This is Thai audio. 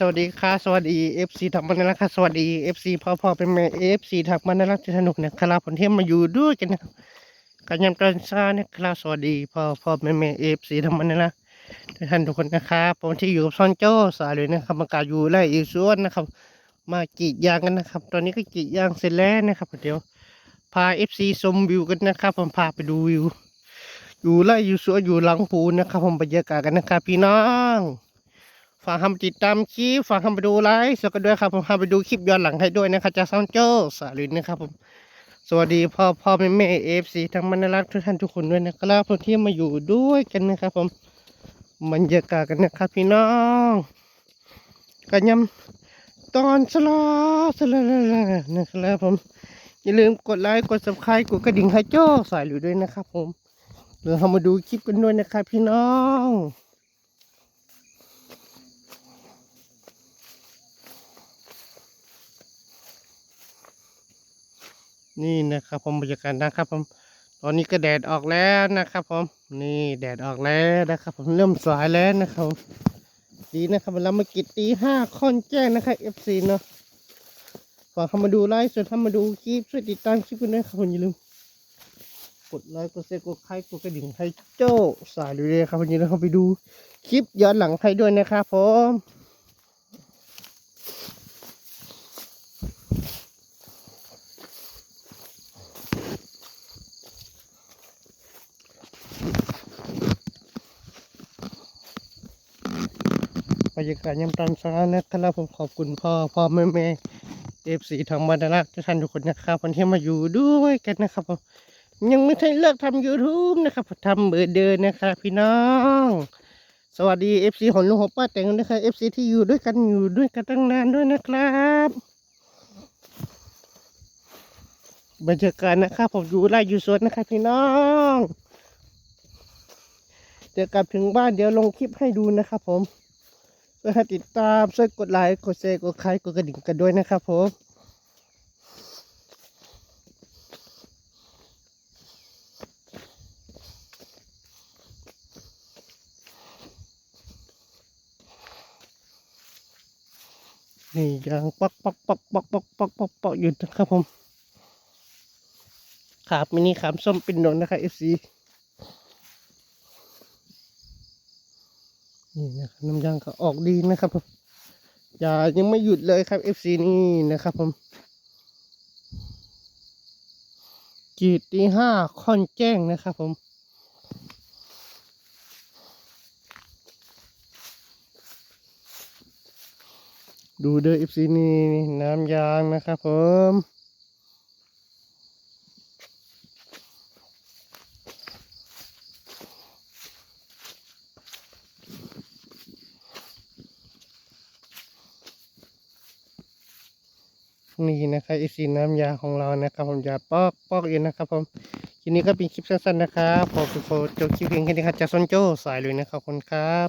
สวัสดีค่ะสวัสดีเอฟซีถักมันนะครับสวัสดีเอฟซีพ่อพ่อเป็นแม่เอฟซีถักมันรักจะสนุกนะครับผมที่มาอยู่ด้วยกันนะครับกันยามตอนเช้านะครับสวัสดีพ่อพ่อเป็นแม่เอฟซีถักมันนะทุกท่านทุกคนนะครับผมที่อยู่กับซอนโจ้สายเลยนะครับมากาอยู่ไร่อีสวนนะครับ มากีดยางกันนะครับ ตอนนี้ก็กีดยางเสร็จแล้วนะครับเดี๋ยวพาเอฟซีชมวิวกันนะครับ ผมพาไปดูวิว อยู่ไร่อยู่สวนอยู่หลังปูนนะครับ ผมบรรยากาศกันนะครับพี่น้อง ฝากทำติดตามคลิปฝากทำไปดูไลฟ์สดกันด้วยครับผมทำไปดูคลิปย้อนหลังให้ด้วยนะครับจากซอนโจ้สาลินนะครับผมสวัสดีพ่อพ่อแม่แม่เอฟซีทั้งมันรักทุกท่านทุกคนด้วยนะครับผมที่มาอยู่ด้วยกันนะครับผมบรรยากาศกันนะครับพี่น้องกันยำตอนสลาสลาลาลานะครับผมอย่าลืมกดไลค์กดซับสไครต์กดกระดิ่งให้โจ้สายหรือด้วยนะครับผมเดี๋ยวเรามาดูคลิปกันด้วยนะครับพี่น้อง นี่นะครับผมบรรยากาศนะครับผมตอนนี้ก็แดดออกแล้วนะครับผมนี่แดดออกแล้วนะครับ ผมเริ่มสายแล้วนะครับดีนะครับเรามากิดตีห้าค่อนแจ้งนะครับเอฟซีเนาะฝากเข้ามาดูไลฟ์ส่วนถ้ามาดูคลิปช่วยติดตามคลิปกันด้วยครับผมอย่าลืมกดไลค์กดแชร์กดไลค์กดกระดิ่งให้โจ้สายเลยครับผมอย่าลืมเข้าไปดูคลิปย้อนหลังให้ด้วยนะครับผม บรรยากาศยามตอนเช้านะครับผมขอบคุณพ่อพ่อแม่แม่เอฟซีทางบรรลักทุกท่านทุกคนนะครับวันที่มาอยู่ด้วยกันนะครับผมยังไม่ใช่เลิกทำ YouTube นะครับทำเบอร์เดินนะครับพี่น้อง สวัสดีเอฟซีของลุงหัวป้าแต่งนะครับเอฟซีที่อยู่ด้วยกันอยู่ด้วยกันตั้งนานด้วยนะครับบรรยากาศนะครับผมอยู่ไร่อยู่สวนนะครับพี่น้องเดี๋ยวกลับถึงบ้านเดี๋ยวลงคลิปให้ดูนะครับผม วยให้ติดตามช่วยกดไลค์กดแชร์กดไลค์กดกระดิ่งกันด้วยนะครับผมนี่ยังปักปักปักปักปักปักปักปักอยู่นะครับผมขาบมินิขามส้มเป็นนนนะครับเอฟซี นี่นะครับน้ำยางก็ออกดีนะครับผมอย่ายังไม่หยุดเลยครับเอฟซีนี่นะครับผมกีดตีห้าค่อนแจ้งนะครับผมดูเด้อเอฟซีนี่น้ำยางนะครับผม นี่นะครับไอซีน้ำยาของเรานะครับ ผมจะปอกปอกเองนะครับผมทีนี้ก็เป็นคลิปสั้นๆนะครับผมขอจบคลิปเพียงแค่นี้ครับจะซนโจสายเลยนะครับขอบคุณครับ